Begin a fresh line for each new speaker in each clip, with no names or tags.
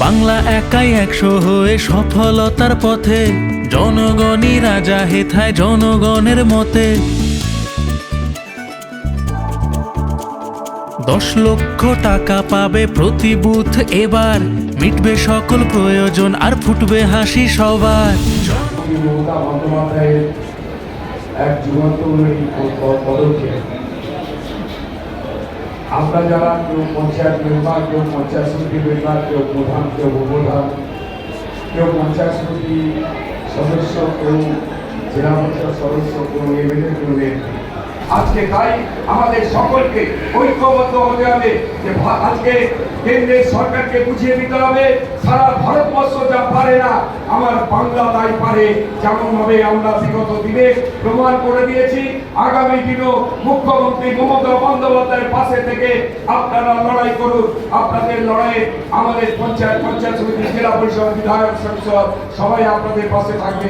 বাংলা একাই একশো হয়ে সফলতার পথে। জনগণই রাজা হেথায় জনগণের মতে। দশ লক্ষ টাকা পাবে প্রতি বুথ এবার। মিটবে সকল প্রয়োজন আর ফুটবে হাসি সবার।
আমরা যারা কেউ পঞ্চায়েত মেম্বার, কেউ পঞ্চায়েত সমিতি মেম্বার, কেউ প্রধান, কেউ উপপ্রধান, কেউ পঞ্চায়েত সমিতি সদস্য, কেউ জেলা পরিষদ সদস্য, কেউ এমএলএ কেউ এমপি আজকে তাই আমাদের সকলকে ঐক্যবদ্ধ হতে হবে যে আজকে কেন্দ্রের সরকারকে বুঝিয়ে দিতে হবে, সারা ভারতবর্ষ যা পারে না, আমার বাংলা তাই পারে। যেমন ভাবে আমরা বিগত দিনে প্রমাণ করে দিয়েছি, আগামী দিনও মুখ্যমন্ত্রী মমতা বন্দ্যোপাধ্যায়ের পাশে থেকে আপনারা লড়াই করুন। আপনাদের লড়াইয়ে আমাদের পঞ্চায়েত পঞ্চায়েত সমিতি জেলা পরিষদ, বিধায়ক, সংসদ সবাই আপনাদের পাশে থাকবে।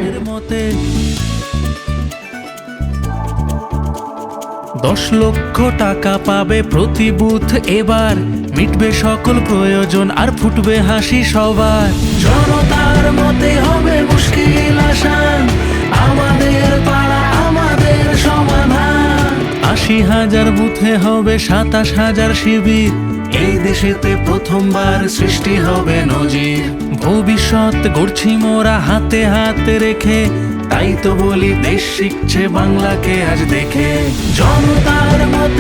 দশ লক্ষ টাকা পাবে প্রতি বুথ এবার। মিটবে সকল প্রয়োজন আর ফুটবে হাসি সবার। জনতার মতে হবে মুশকিল আসান আমাদের পাড়া, আমাদের সমাধান। আশি হাজার বুথে হবে সাতাশ হাজার শিবির। এই দেশেতে প্রথমবার সৃষ্টি হবে নজির। ভবিষ্যৎ গড়ছি মোরা হাতে হাতে রেখে। তাই তো বলি দেশ শিখছে বাংলাকে আজ দেখে। জনতার মত